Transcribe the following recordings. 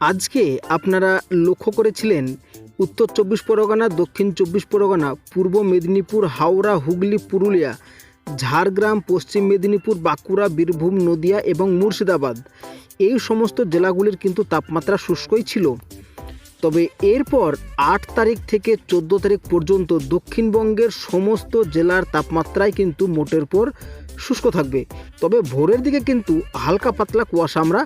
আজকে আপনারা লক্ষ্য করেছিলেন উত্তর চব্বিশ পরগনা, দক্ষিণ চব্বিশ পরগনা, পূর্ব মেদিনীপুর, হাওড়া, হুগলি, পুরুলিয়া, ঝাড়গ্রাম, পশ্চিম মেদিনীপুর, বাঁকুড়া, বীরভূম, নদিয়া এবং মুর্শিদাবাদ। এই সমস্ত জেলাগুলির কিন্তু তাপমাত্রা শুষ্কই ছিল। তবে এরপর আট তারিখ থেকে চোদ্দ তারিখ পর্যন্ত দক্ষিণবঙ্গের সমস্ত জেলার তাপমাত্রাই কিন্তু মোটের পর শুষ্ক থাকবে। তবে ভোরের দিকে কিন্তু হালকা পাতলা কুয়াশা আমরা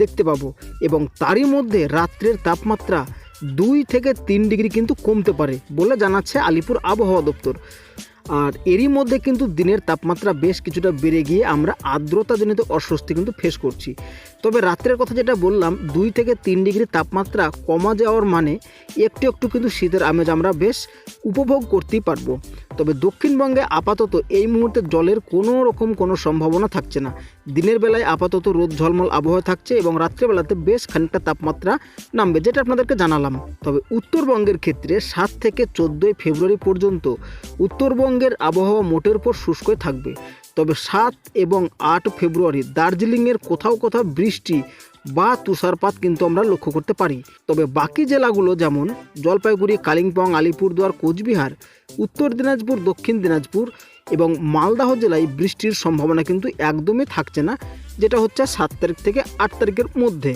দেখতে পাবো এবং তারই মধ্যে রাত্রের তাপমাত্রা দুই থেকে তিন ডিগ্রি কিন্তু কমতে পারে বলে জানাচ্ছে আলিপুর আবহাওয়া দপ্তর। আর এরই মধ্যে কিন্তু দিনের তাপমাত্রা বেশ কিছুটা বেড়ে গিয়ে আমরা আর্দ্রতাজনিত অস্বস্তি কিন্তু ফেস করছি। তবে রাত্রের কথা যেটা বললাম, দুই থেকে তিন ডিগ্রি তাপমাত্রা কমা যাওয়ার মানে একটু একটু কিন্তু শীতের আমেজ আমরা বেশ উপভোগ করতেই পারব। তবে দক্ষিণবঙ্গে আপাতত এই মুহূর্তে জলের কোনো রকম কোনো সম্ভাবনা থাকছে না। দিনের বেলায় আপাতত রোদ ঝলমল আবহাওয়া থাকছে এবং রাত্রেবেলাতে বেশ খানিকটা তাপমাত্রা নামবে, যেটা আপনাদেরকে জানালাম। তবে উত্তরবঙ্গের ক্ষেত্রে সাত থেকে চোদ্দোই ফেব্রুয়ারি পর্যন্ত উত্তরবঙ্গের আবহাওয়া মোটের উপর শুষ্কই থাকবে। তবে সাত এবং আট ফেব্রুয়ারি দার্জিলিংয়ের কোথাও কোথাও বৃষ্টি বা তুষারপাত কিন্তু আমরা লক্ষ্য করতে পারি। তবে বাকি জেলাগুলো যেমন জলপাইগুড়ি, কালিম্পং, আলিপুরদুয়ার, কোচবিহার, উত্তর দিনাজপুর, দক্ষিণ দিনাজপুর এবং মালদাহ জেলায় বৃষ্টির সম্ভাবনা কিন্তু একদমই থাকছে না, যেটা হচ্ছে সাত তারিখ থেকে আট তারিখের মধ্যে।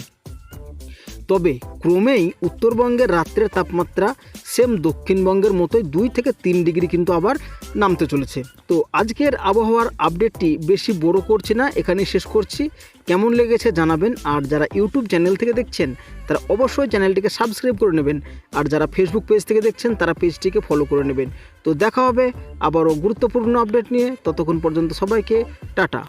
তবে ক্রমেই উত্তরবঙ্গের রাত্রের তাপমাত্রা সেম দক্ষিণবঙ্গের মতোই দুই থেকে তিন ডিগ্রি কিন্তু আবার নামতে চলেছে। তো আজকের আবহাওয়ার আপডেটটি বেশি বড় করছি না এখানে শেষ করছি। কেমন লেগেছে জানাবেন, আর যারা ইউটিউব চ্যানেল থেকে দেখছেন, তারা অবশ্যই চ্যানেলটিকে সাবস্ক্রাইব করে নেবেন, আর যারা ফেসবুক পেজ থেকে দেখছেন, তারা পেজটিকে ফলো করে নেবেন। তো দেখা হবে আবারও গুরুত্বপূর্ণ আপডেট নিয়ে, ততক্ষণ পর্যন্ত সবাইকে টাটা।